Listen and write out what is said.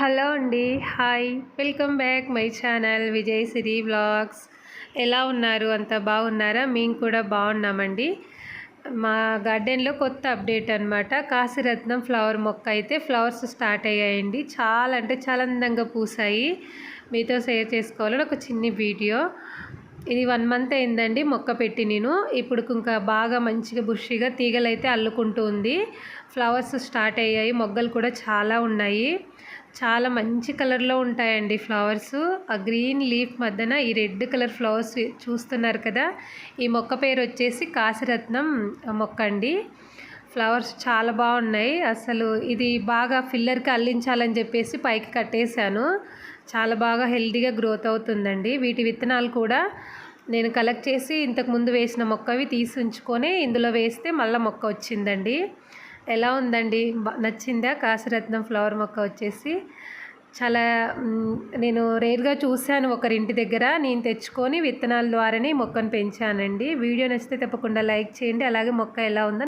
Hello అండి hi. Welcome back my channel Vijay Siri vlogs. ఎలా ఉన్నారు? అంత బాగున్నారా? మేము కూడా బాగున్నామండి. మా గార్డెన్లో కొత్త అప్డేట్ అనమాట కాశీరత్నం ఫ్లవర్ మొక్క అయితే ఫ్లవర్స్ స్టార్ట్ అయ్యాయండి. చాలా అంటే చాలా అందంగా పూసాయి. మీతో షేర్ చేసుకోవాలని ఒక చిన్ని వీడియో. ఇది వన్ మంత్ అయిందండి మొక్క పెట్టి నేను. ఇప్పుడు ఇంకా బాగా మంచిగా బుషిగా తీగలైతే అల్లుకుంటూ ఉంది. ఫ్లవర్స్ స్టార్ట్ అయ్యాయి. మొగ్గలు కూడా చాలా ఉన్నాయి. చాలా మంచి కలర్లో ఉంటాయండి ఫ్లవర్స్. ఆ గ్రీన్ లీఫ్ మధ్యన ఈ రెడ్ కలర్ ఫ్లవర్స్ చూస్తున్నారు కదా. ఈ మొక్క పేరు వచ్చేసి కాశీరత్నం మొక్క అండి. ఫ్లవర్స్ చాలా బాగున్నాయి. అసలు ఇది బాగా ఫిల్లర్కి అల్లించాలని చెప్పేసి పైకి కట్టేశాను. చాలా బాగా హెల్దీగా గ్రోత్ అవుతుందండి. వీటి విత్తనాలు కూడా నేను కలెక్ట్ చేసి ఇంతకు ముందు వేసిన మొక్కవి తీసి ఉంచుకొని ఇందులో వేస్తే మళ్ళీ మొక్క వచ్చిందండి. ఎలా ఉందండి? నచ్చిందా? కాశరత్నం ఫ్లవర్ మొక్క వచ్చేసి? చాలా నేను రేర్గా చూశాను ఒకరింటి దగ్గర. నేను తెచ్చుకొని విత్తనాల ద్వారానే మొక్కను పెంచానండి. వీడియో నచ్చితే తప్పకుండా లైక్ చేయండి. అలాగే మొక్క ఎలా ఉందో